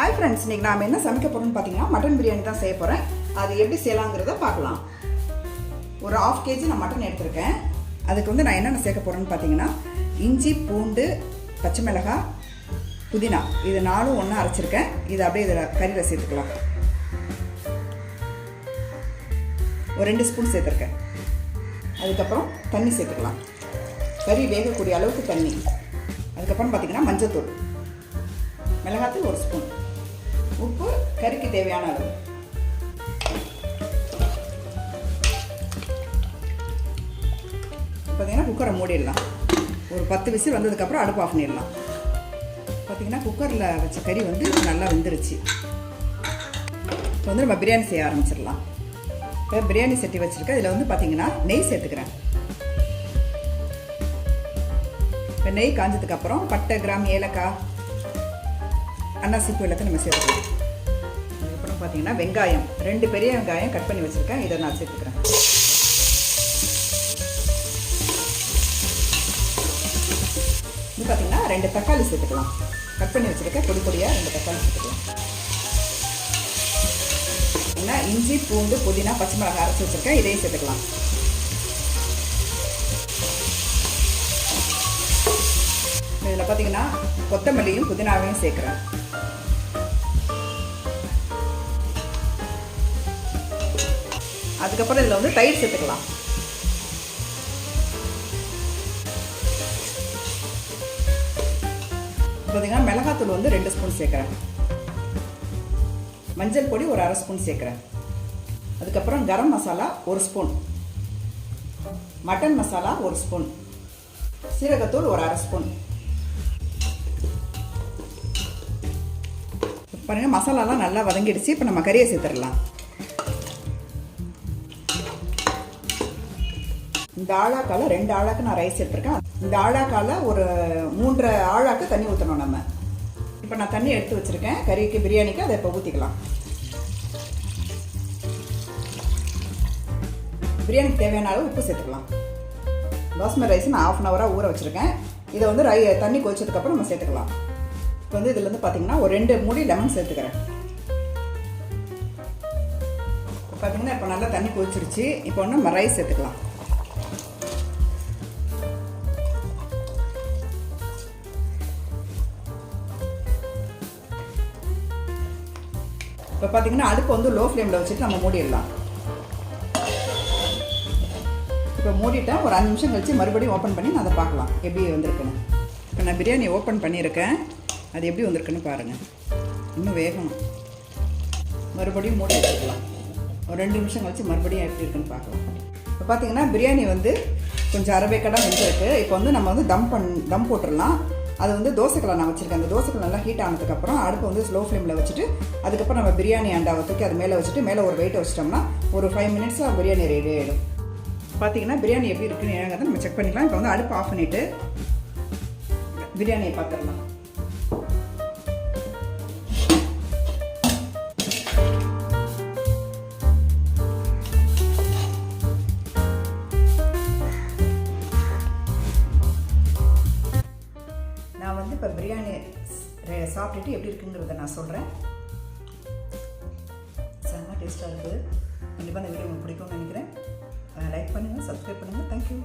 Hi friends இன்றைக்கி நாம் என்ன சமைக்க போகிறோன்னு பார்த்தீங்கன்னா மட்டன் பிரியாணி தான் செய்ய போகிறேன் அது எப்படி செய்யலாங்கிறத பார்க்கலாம். ஒரு ஆஃப் கேஜி நான் மட்டன் எடுத்திருக்கேன். அதுக்கு வந்து நான் என்னென்ன சேர்க்க போகிறேன்னு பார்த்தீங்கன்னா இஞ்சி பூண்டு பச்சை மிளகாய் புதினா. இது நாலும் ஒன்றா அரைச்சிருக்கேன். இது அப்படியே இதில் கறியில் சேர்த்துக்கலாம். ஒரு ரெண்டு ஸ்பூன் சேர்த்துருக்கேன். அதுக்கப்புறம் தண்ணி சேர்த்துக்கலாம். கறி வேகக்கூடிய அளவுக்கு தண்ணி. அதுக்கப்புறம் பார்த்தீங்கன்னா மஞ்சத்தூள். மிளகாத்தூள் ஒரு ஸ்பூன் கறிக்கு தேவையான அளவு. பார்த்தீங்கன்னா குக்கரை மூடிடலாம். ஒரு பத்து விசில் வந்ததுக்கப்புறம் அடுப்பு ஆஃப் பண்ணிடலாம். பார்த்தீங்கன்னா குக்கரில் வச்ச கறி வந்து நல்லா வெந்துருச்சு. இப்போ வந்து நம்ம பிரியாணி செய்ய ஆரம்பிச்சிடலாம். இப்போ பிரியாணி சட்டி வச்சுருக்கேன் இதில் வந்து பார்த்தீங்கன்னா நெய் சேர்த்துக்கிறேன். இப்போ நெய் காஞ்சதுக்கப்புறம் பட்டை கிராம் ஏலக்காய் அன்னாசிப்பு எல்லாத்தையும் நம்ம சேர்த்துக்கலாம். பார்த்தீங்கன்னா வெங்காயம். ரெண்டு பெரிய வெங்காயம் கட் பண்ணி வச்சுருக்கேன். இதை நான் சேர்த்துக்கிறேன். இது பார்த்தீங்கன்னா ரெண்டு தக்காளி சேர்த்துக்கலாம். கட் பண்ணி வச்சுருக்கேன். பொடி பொடியாக ரெண்டு தக்காளி சேர்த்துக்கலாம். என்ன? இஞ்சி பூண்டு புதினா பச்சை மிளகாய் அரைச்சி வச்சுருக்கேன். இதையும் சேர்த்துக்கலாம். இதில் பார்த்தீங்கன்னா கொத்தமல்லியும் புதினாவையும் சேர்க்குறேன். அதுக்கப்புறம் இதில் வந்து தயிர் சேர்த்துக்கலாம். பார்த்தீங்கன்னா மிளகாத்தூள் வந்து ரெண்டு ஸ்பூன் சேர்க்குறேன். மஞ்சள் பொடி ஒரு அரை ஸ்பூன் சேர்க்குறேன். அதுக்கப்புறம் கரம் மசாலா ஒரு ஸ்பூன். மட்டன் மசாலா ஒரு ஸ்பூன். சீரகத்தூள் ஒரு அரை ஸ்பூன். பாருங்கள் மசாலாலாம் நல்லா வதங்கிடுச்சு. இப்போ நம்ம கறியை சேர்த்துடலாம். இந்த ஆழாக்கால ரெண்டு ஆழாக்கு நான் ரைஸ் எடுத்திருக்கேன். இந்த ஆழாக்கால ஒரு மூன்றரை ஆழாக்கு தண்ணி ஊற்றணும் நம்ம. இப்போ நான் தண்ணி எடுத்து வச்சுருக்கேன். கறிக்கு பிரியாணிக்கு அதை இப்போ ஊற்றிக்கலாம் பிரியாணிக்கு தேவையான அளவு உப்பு சேர்த்துக்கலாம். பாஸ்மதி ரைஸ் நான் ஆஃப் அன் ஹவராக ஊற வச்சுருக்கேன். இதை வந்து ரை தண்ணி கொதிச்சதுக்கப்புறம் நம்ம சேர்த்துக்கலாம். இப்போ வந்து இதில் வந்து பார்த்தீங்கன்னா ஒரு ரெண்டு மூடி லெமன் சேர்த்துக்கிறேன். பார்த்தீங்கன்னா இப்போ நல்லா தண்ணி கொதிச்சிருச்சு. இப்போ வந்து நம்ம ரைஸ் சேர்த்துக்கலாம். இப்போ பார்த்தீங்கன்னா அடுப்பு வந்து லோ ஃப்ளேமில் வச்சுட்டு நம்ம மூடிடலாம். இப்போ மூடிட்டேன் ஒரு அஞ்சு நிமிஷம் கழித்து மறுபடியும் ஓப்பன் பண்ணி நான் அதை பார்க்கலாம். எப்படி வந்திருக்குன்னு. இப்போ நான் பிரியாணி ஓப்பன் பண்ணியிருக்கேன். அது எப்படி வந்திருக்குன்னு பாருங்கள் இன்னும் வேகணும் மறுபடியும் மூடி வச்சுக்கலாம். ஒரு ரெண்டு நிமிஷம் கழித்து மறுபடியும் எப்படி இருக்குன்னு பார்க்கலாம். இப்போ பார்த்தீங்கன்னா பிரியாணி வந்து கொஞ்சம் அரவேக்கடாக வந்துருக்கு. இப்போ வந்து நம்ம வந்து தம் பண் தம் போட்டுடலாம். அது வந்து தோசைக்கலை நான் வச்சுருக்கேன். அந்த தோசைக்கல் நல்லா ஹீட் ஆனதுக்கப்புறம் அடுப்பு வந்து ஸ்லோ ஃப்ளேமில் வச்சுட்டு அதுக்கப்புறம் நம்ம பிரியாணி அண்டாவை தூக்கி அது மேலே வச்சுட்டு மேலே ஒரு வெயிட் வச்சிட்டோம்னா ஒரு ஃபைவ் மினிட்ஸில் பிரியாணி ரெடி ஆகிடும் பார்த்தீங்கன்னா பிரியாணி எப்படி இருக்குன்னு ஏங்கிறத நம்ம செக் பண்ணிக்கலாம். இப்போ வந்து அடுப்பு ஆஃப் பண்ணிவிட்டு பிரியாணியை பார்த்துடலாம் நான் வந்து இப்போ பிரியாணி சாப்பிட்டுட்டு எப்படி இருக்குங்கிறத நான் சொல்கிறேன் செம்ம டேஸ்ட்டாக இருக்குது கண்டிப்பாக இந்த வீடியோ உங்களுக்கு பிடிக்கும்னு நினைக்கிறேன். லைக் பண்ணுங்கள் சப்ஸ்கிரைப் பண்ணுங்கள் தேங்க்யூ